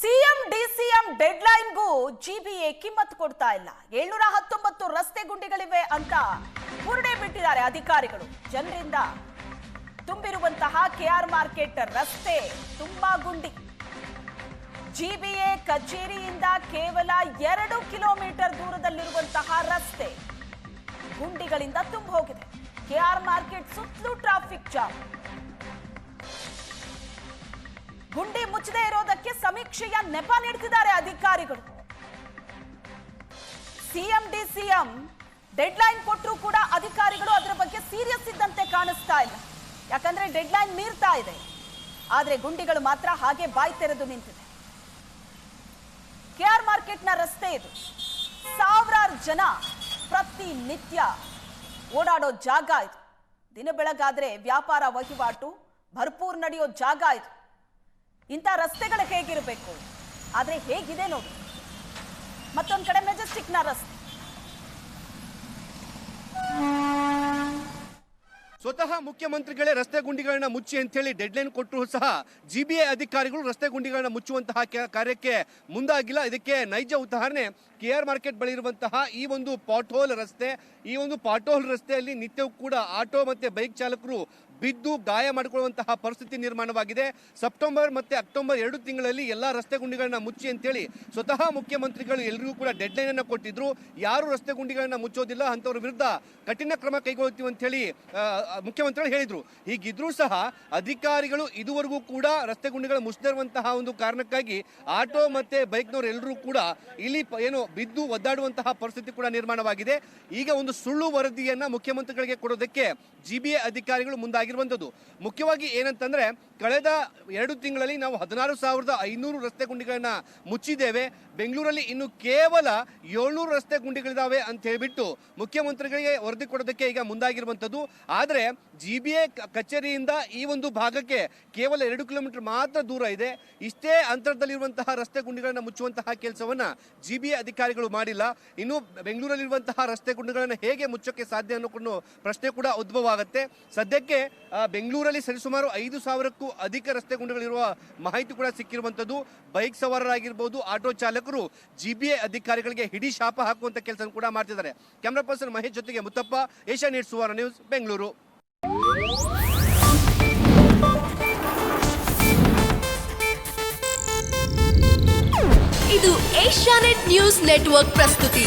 CM, DCM ಡೆಡ್ಲೈನ್ಗೂ GBA ಕಿಮ್ಮತ್ತು ಕೊಡ್ತಾ ಇಲ್ಲ. ಏಳ್ನೂರ ಹತ್ತೊಂಬತ್ತು ರಸ್ತೆ ಗುಂಡಿಗಳಿವೆ ಅಂತ ಬುರುಡೆ ಬಿಟ್ಟಿದ್ದಾರೆ ಅಧಿಕಾರಿಗಳು. ಜನರಿಂದ ತುಂಬಿರುವಂತಹ ಕೆಆರ್ ಮಾರ್ಕೆಟ್ ರಸ್ತೆ ತುಂಬಾ ಗುಂಡಿ. ಜಿಬಿಎ ಕಚೇರಿಯಿಂದ ಕೇವಲ ಎರಡು ಕಿಲೋಮೀಟರ್ ದೂರದಲ್ಲಿರುವಂತಹ ರಸ್ತೆ ಗುಂಡಿಗಳಿಂದ ತುಂಬ ಹೋಗಿದೆ ಕೆಆರ್ ಮಾರ್ಕೆಟ್ ಸುತ್ತಲೂ ಟ್ರಾಫಿಕ್ ಜಾಮ್. ಮುಚ್ಚದೆ ಇರೋದಕ್ಕೆ ಸಮೀಕ್ಷೆಯ ನೆಪ ನೀಡ್ತಿದ್ದಾರೆ ಅಧಿಕಾರಿಗಳು. CM D CM deadline ಕೊಟ್ಟರು ಕೂಡ ಅಧಿಕಾರಿಗಳು ಅದರ ಬಗ್ಗೆ ಸೀರಿಯಸ್ ಇದ್ದಂತೆ ಕಾಣಿಸ್ತಾ ಇಲ್ಲ. ಯಾಕಂದ್ರೆ ಡೆಡ್ ಲೈನ್ ಮೀರ್ತಾ ಇದೆ. ಆದ್ರೆ ಗುಂಡಿಗಳು ಮಾತ್ರ ಹಾಗೆ ಬಾಯಿ ತೆರೆದು ನಿಂತಿದೆ. ಕೆಆರ್ ಮಾರ್ಕೆಟ್ನ ರಸ್ತೆ ಇದು. ಸಾವಿರಾರು ಜನ ಪ್ರತಿನಿತ್ಯ ಓಡಾಡೋ ಜಾಗ ಇದು. ದಿನ ಬೆಳಗಾದ್ರೆ ವ್ಯಾಪಾರ ವಹಿವಾಟು, ಭರ್ಪೂರ್ ನಡೆಯೋ ಜಾಗ ಇದು. ಇಂಥ ರಸ್ತೆಗಳು ಹೇಗಿರಬೇಕು? ಆದರೆ ಹೇಗಿದೆ ನೋಡಿ. ಮತ್ತೊಂದು ಕಡೆ ಮೆಜೆಸ್ಟಿಕ್ನ ರಸ್ತೆ. ಸ್ವತಃ ಮುಖ್ಯಮಂತ್ರಿಗಳೇ ರಸ್ತೆ ಗುಂಡಿಗಳನ್ನ ಮುಚ್ಚಿ ಅಂತೇಳಿ ಡೆಡ್ಲೈನ್ ಕೊಟ್ಟರು ಸಹ ಜಿ ಬಿ ಐ ಅಧಿಕಾರಿಗಳು ರಸ್ತೆ ಗುಂಡಿಗಳನ್ನ ಮುಚ್ಚುವಂತಹ ಕಾರ್ಯಕ್ಕೆ ಮುಂದಾಗಿಲ್ಲ. ಇದಕ್ಕೆ ನೈಜ ಉದಾಹರಣೆ ಕೆ ಆರ್ ಮಾರ್ಕೆಟ್ ಬಳಿ ಇರುವಂತಹ ಈ ಒಂದು ಪಾಟೋಲ್ ರಸ್ತೆ, ಈ ಒಂದು ಪಾಟೋಲ್ ರಸ್ತೆಯಲ್ಲಿ ನಿತ್ಯವೂ ಕೂಡ ಆಟೋ ಮತ್ತೆ ಬೈಕ್ ಚಾಲಕರು ಬಿದ್ದು ಗಾಯ ಮಾಡಿಕೊಳ್ಳುವಂತಹ ಪರಿಸ್ಥಿತಿ ನಿರ್ಮಾಣವಾಗಿದೆ. ಸೆಪ್ಟೆಂಬರ್ ಮತ್ತು ಅಕ್ಟೋಬರ್ ಎರಡು ತಿಂಗಳಲ್ಲಿ ಎಲ್ಲ ರಸ್ತೆ ಗುಂಡಿಗಳನ್ನ ಮುಚ್ಚಿ ಅಂತೇಳಿ ಸ್ವತಃ ಮುಖ್ಯಮಂತ್ರಿಗಳು ಎಲ್ಲರಿಗೂ ಕೂಡ ಡೆಡ್ಲೈನ್ ಅನ್ನು ಕೊಟ್ಟಿದ್ರು. ಯಾರು ರಸ್ತೆ ಗುಂಡಿಗಳನ್ನ ಮುಚ್ಚೋದಿಲ್ಲ ಅಂತವ್ರ ವಿರುದ್ಧ ಕಠಿಣ ಕ್ರಮ ಕೈಗೊಳ್ತೀವಿ ಅಂತ ಹೇಳಿ ಮುಖ್ಯಮಂತ್ರಿಗಳು ಹೇಳಿದ್ರು. ಹೀಗಿದ್ರೂ ಸಹ ಅಧಿಕಾರಿಗಳು ಇದುವರೆಗೂ ಕೂಡ ರಸ್ತೆ ಗುಂಡಿಗಳ ಮುಚ್ಚದಿರುವಂತಹ ಒಂದು ಕಾರಣಕ್ಕಾಗಿ ಆಟೋ ಮತ್ತೆ ಬೈಕ್ನವರು ಎಲ್ಲರೂ ಕೂಡ ಇಲ್ಲಿ ಏನು ಬಿದ್ದು ಒದ್ದಾಡುವಂತಹ ಪರಿಸ್ಥಿತಿ ಕೂಡ ನಿರ್ಮಾಣವಾಗಿದೆ. ಈಗ ಒಂದು ಸುಳ್ಳು ವರದಿಯನ್ನ ಮುಖ್ಯಮಂತ್ರಿಗಳಿಗೆ ಕೊಡೋದಕ್ಕೆ ಜಿಬಿಎ ಅಧಿಕಾರಿಗಳು ಮುಂದಾಗಿರುವಂತದ್ದು ಮುಖ್ಯವಾಗಿ ಏನಂತಂದರೆ, ಕಳೆದ ಎರಡು ತಿಂಗಳಲ್ಲಿ ನಾವು ಹದಿನಾರು ಸಾವಿರದ ಐನೂರು ರಸ್ತೆ ಗುಂಡಿಗಳನ್ನ ಮುಚ್ಚಿದ್ದೇವೆ. ಬೆಂಗಳೂರಲ್ಲಿ ಇನ್ನು ಕೇವಲ ಏಳ್ನೂರು ರಸ್ತೆ ಗುಂಡಿಗಳಿದ್ದಾವೆ ಅಂತ ಹೇಳಿಬಿಟ್ಟು ಮುಖ್ಯಮಂತ್ರಿಗಳಿಗೆ ವರದಿ ಕೊಡೋದಕ್ಕೆ ಈಗ ಮುಂದಾಗಿರುವಂಥದ್ದು. ಆದರೆ ಜಿ ಬಿ ಎ ಕಚೇರಿಯಿಂದ ಈ ಒಂದು ಭಾಗಕ್ಕೆ ಕೇವಲ ಎರಡು ಕಿಲೋಮೀಟರ್ ಮಾತ್ರ ದೂರ ಇದೆ. ಇಷ್ಟೇ ಅಂತರದಲ್ಲಿರುವಂತಹ ರಸ್ತೆ ಗುಂಡಿಗಳನ್ನು ಮುಚ್ಚುವಂತಹ ಕೆಲಸವನ್ನು ಜಿ ಬಿ ಎ ಅಧಿಕಾರಿಗಳು ಮಾಡಿಲ್ಲ. ಇನ್ನು ಬೆಂಗಳೂರಲ್ಲಿರುವಂತಹ ರಸ್ತೆ ಗುಂಡಿಗಳನ್ನು ಹೇಗೆ ಮುಚ್ಚೋಕ್ಕೆ ಸಾಧ್ಯ ಅನ್ನೋ ಪ್ರಶ್ನೆ ಕೂಡ ಉದ್ಭವ ಆಗುತ್ತೆ. ಸದ್ಯಕ್ಕೆ ಬೆಂಗಳೂರಲ್ಲಿ ಸರಿಸುಮಾರು ಐದು ಸಾವಿರಕ್ಕೂ ಅಧಿಕ ರಸ್ತೆ ಗುಂಡಿಗಳಿರುವ ಮಾಹಿತಿ ಕೂಡ ಸಿಕ್ಕಿರುವಂಥದ್ದು. ಬೈಕ್ ಸವಾರರಾಗಿರ್ಬೋದು, ಆಟೋ ಚಾಲಕರು ಜಿ ಬಿ ಎ ಅಧಿಕಾರಿಗಳಿಗೆ ಹಿಡಿ ಶಾಪ ಹಾಕುವಂತ ಕೆಲಸ ಕೂಡ ಮಾಡ್ತಿದ್ದಾರೆ. ಕ್ಯಾಮ್ರಾ ಪರ್ಸನ್ ಮಹೇಶ್ ಜೊತೆಗೆ ಮುತ್ತಪ್ಪ ಏಷ್ಯಾ ನೀಟ್ ಸುವರ್ಣ ನ್ಯೂಸ್, ಬೆಂಗಳೂರು. ಇದು ಏಷ್ಯಾನೆಟ್ ನ್ಯೂಸ್ ನೆಟ್ವರ್ಕ್ ಪ್ರಸ್ತುತಿ.